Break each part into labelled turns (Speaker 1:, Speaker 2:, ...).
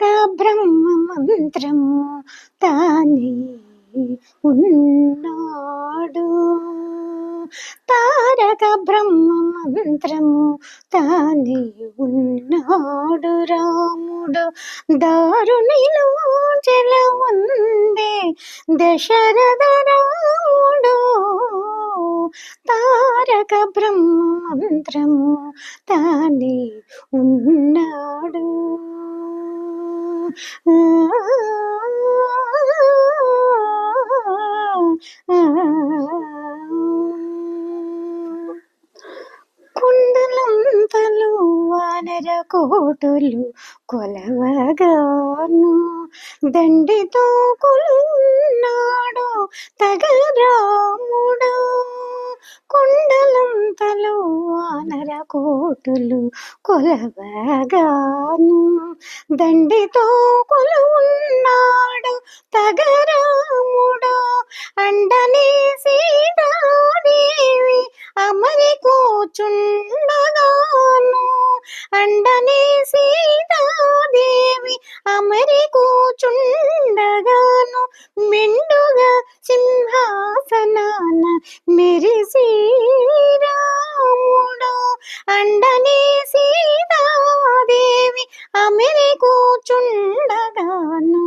Speaker 1: తారక బ్రహ్మ మంత్రము తానే ఉన్నాడు. తారక బ్రహ్మ మంత్రము తానే ఉన్నాడు రాముడు. దారుణిలో జల ఉందే దశరథ రాముడు. తారక బ్రహ్మ మంత్రము తానే ఉన్నాడు. కుండలంతలు వానర కోటులు కొలవగాను దండితో కొలున్నాడు తగరాముడు కుండల వానర కోటులు కొలవగాను. దండితో కొలువున్నాడు తగరాముడు అండనే సీత అండనే సీతాదేవి అమెరి కూచుండగాను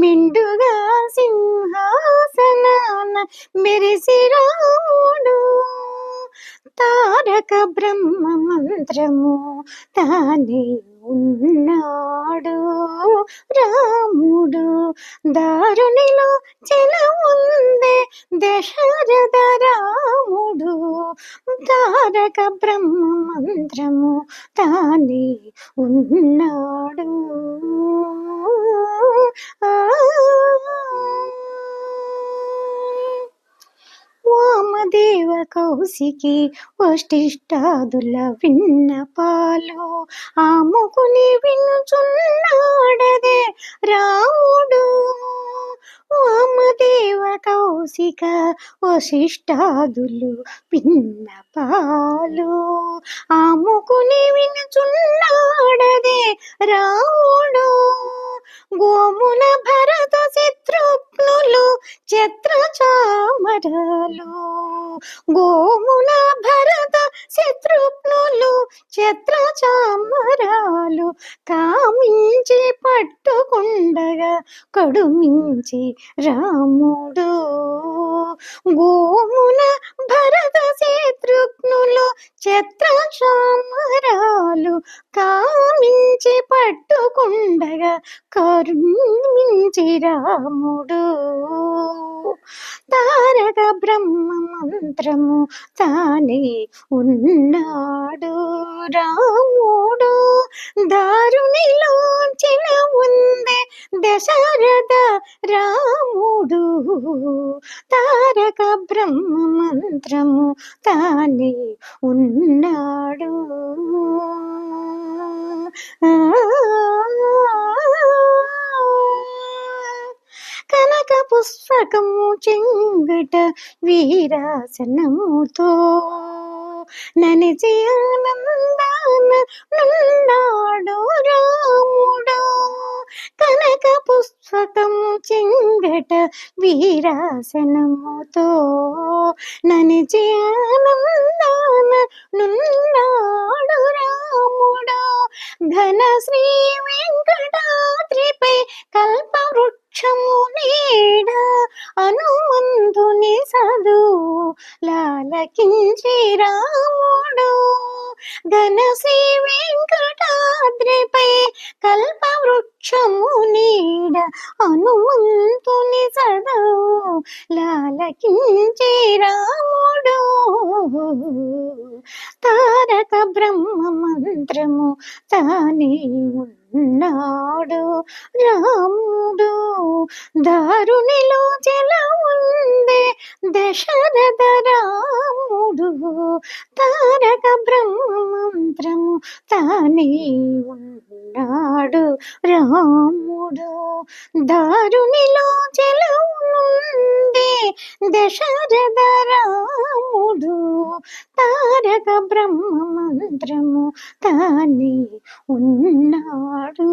Speaker 1: మిండుగా సింహాసనాన మెరిసిరాడు తారక బ్రహ్మ మంత్రము తానే ఉన్నాడు. రాముడు దారుణిలో చెల ఉందే దశరథ రాముడు. తారక బ్రహ్మ మంత్రము తానే ఉన్నాడు. ఆ దేవ కౌశికి వష్టిష్టాదుల విన్నపాలు ఆముకుని వినుచున్నాడదే రాముడు. వామదేవ కౌశిక వశిష్టాదులు విన్నపాలు. ఆముకుని వినుచున్నాడదే రాముడు. గోమున భరత శత్రుఘ్నులు ఛత్ర చామరాలు గోమున భరత శత్రుఘ్నులు చత్ర చామరాలు కామించి పట్టుకుండగా కడుమించి రాముడు. గోమున భరత శత్రుఘ్నులు చత్ర చామరాలు కామించి పట్టుకుండగా కరుణించి రాముడు. తారక బ్రహ్మ మంత్రము తానే ఉన్నాడు. రాముడు దారునిలో చిల ఉందే దశరథ రాముడు. తారక బ్రహ్మ మంత్రము తానే ఉన్నాడు. ఆ పుస్తకము చెంగట వీరాసనముతో. ననిచి ఆనందాన నున్నాడు రాముడు. కనక పుస్తకము చెంగట వీరాసనముతో. ననిచి ఆనందాన నున్నాడు రాముడు. ఘన శ్రీ వెంకటాద్రిపై ఘన శ్రీ వెంకటాద్రిపై కల్పవృక్షము నీడ హనుమంతుని సదు లాలకించే రాముడు. తారక బ్రహ్మ మంత్రము తానే ఉన్నాడు. రాముడు దారునిలో జల ఉందే దశరథ రాముడు. తారక బ్రహ్మ మంత్రము తానే ఉన్నాడు. రాముడు దారునిలో జల ఉందే దశరథ రాముడు. తారక బ్రహ్మ మంత్రము తానే ఉన్నాడు.